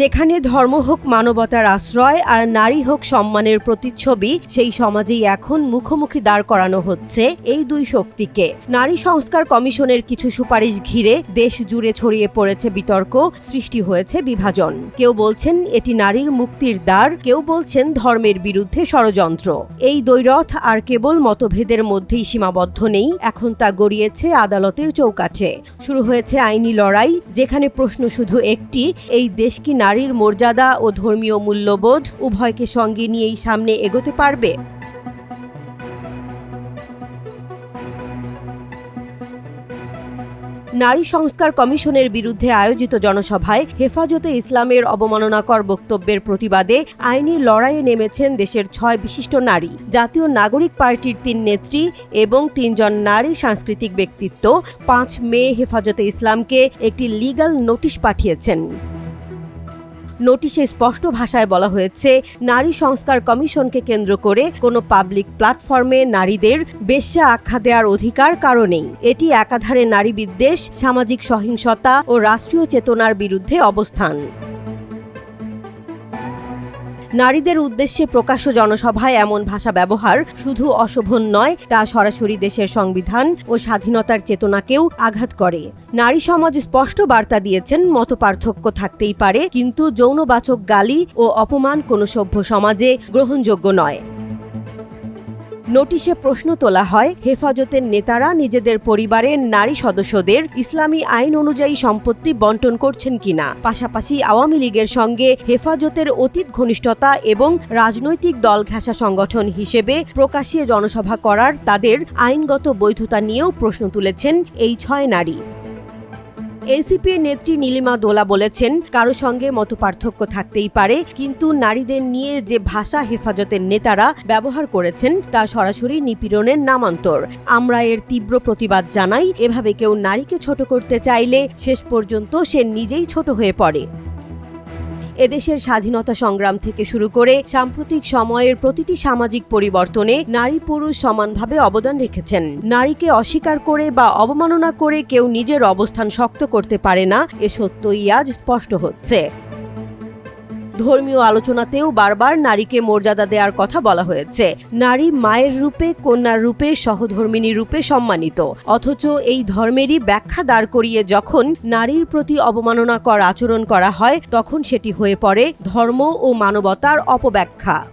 যেখানে ধর্ম হোক মানবতার আশ্রয় আর নারী হোক সম্মানের প্রতিচ্ছবি, সেই সমাজেই এখন মুখোমুখি দাঁড় করানো হচ্ছে এই দুই শক্তিকে। নারী সংস্কার কমিশনের কিছু সুপারিশ ঘিরে দেশ জুড়ে ছড়িয়ে পড়েছে বিতর্ক, সৃষ্টি হয়েছে বিভাজন। কেউ বলছেন এটি নারীর মুক্তির দ্বার, কেউ বলছেন ধর্মের বিরুদ্ধে ষড়যন্ত্র। এই দ্বৈরথ আর কেবল মতভেদের মধ্যেই সীমাবদ্ধ নেই, এখন তা গড়িয়েছে আদালতের চৌকাঠে। শুরু হয়েছে আইনি লড়াই, যেখানে প্রশ্ন শুধু একটি, এই দেশ কি নারীর মর্যাদা ও ধর্মীয় মূল্যবোধ উভয়কে সঙ্গে নিয়েই সামনে এগোতে পারবে। নারী সংস্কার কমিশনের বিরুদ্ধে আয়োজিত জনসভায় হেফাজতে ইসলামের অবমাননাকর বক্তব্যের প্রতিবাদে আইনি লড়াইয়ে নেমেছেন দেশের ছয় বিশিষ্ট নারী, জাতীয় নাগরিক পার্টির তিন নেত্রী এবং তিনজন নারী সাংস্কৃতিক ব্যক্তিত্ব। পাঁচ মে হেফাজতে ইসলামকে একটি লিগ্যাল নোটিশ পাঠিয়েছেন। নোটিশে স্পষ্ট ভাষায় বলা হয়েছে, নারী সংস্কার কমিশনকে কেন্দ্র করে কোনো পাবলিক প্ল্যাটফর্মে নারীদের বেশ্যা আখ্যা দেওয়ার অধিকার কারণেই এটি একাধারে নারী বিদ্বেষ সামাজিক সহিংসতা ও রাষ্ট্রীয় চেতনার বিরুদ্ধে অবস্থান। নারীদের উদ্দেশ্যে প্রকাশ্য জনসভায় এমন ভাষা ব্যবহার শুধু অশোভন নয়, তা সরাসরি দেশের সংবিধান ও স্বাধীনতার চেতনাকেও আঘাত করে। নারী সমাজ স্পষ্ট বার্তা দিয়েছেন, মতপার্থক্য থাকতেই পারে, কিন্তু যৌনবাচক গালি ও অপমান কোনো সভ্য সমাজে গ্রহণযোগ্য নয়। নোটিশে প্রশ্ন তোলা হয়, হেফাজতের নেতারা নিজেদের পরিবারের নারী সদস্যদের ইসলামী আইন অনুযায়ী সম্পত্তি বন্টন করছেন কিনা। পাশাপাশি আওয়ামী লীগের সঙ্গে হেফাজতের অতীত ঘনিষ্ঠতা এবং রাজনৈতিক দল ঘেঁষা সংগঠন হিসেবে প্রকাশ্যে জনসভা করার তাদের আইনগত বৈধতা নিয়েও প্রশ্ন তুলেছেন এই ছয় নারী। এনসিপির নেত্রী নীলিমা দোলা বলেছেন, কারও সঙ্গে মত পার্থক্য থাকতেই পারে, কিন্তু নারীদের নিয়ে যে ভাষা হেফাজতের নেতারা ব্যবহার করেছেন, তা সরাসরি নিপীড়নের নামান্তর। আমরা এর তীব্র প্রতিবাদ জানাই, এভাবে কেউ নারীকে ছোট করতে চাইলে শেষ পর্যন্ত সে নিজেই ছোট হয়ে পড়ে। এদেশের স্বাধীনতা সংগ্রাম থেকে শুরু করে সাম্প্রতিক সময়ের প্রতিটি সামাজিক পরিবর্তনে নারী পুরুষ সমানভাবে অবদান রেখেছেন। নারীকে অস্বীকার করে বা অবমাননা করে কেউ নিজের অবস্থান শক্ত করতে পারে না, এ সত্যই আজ স্পষ্ট হচ্ছে। ধর্মীয় আলোচনাতেও বারবার নারীকে মর্যাদা দেওয়ার কথা বলা হয়েছে। নারী মায়ের রূপে, কন্যার রূপে, সহধর্মিনী রূপে সম্মানিত। অথচ এই ধর্মেরই ব্যাখ্যা দাঁড় করিয়ে যখন নারীর প্রতি অবমাননাকর আচরণ করা হয়, তখন সেটি হয়ে পড়ে ধর্ম ও মানবতার অপব্যাখ্যা।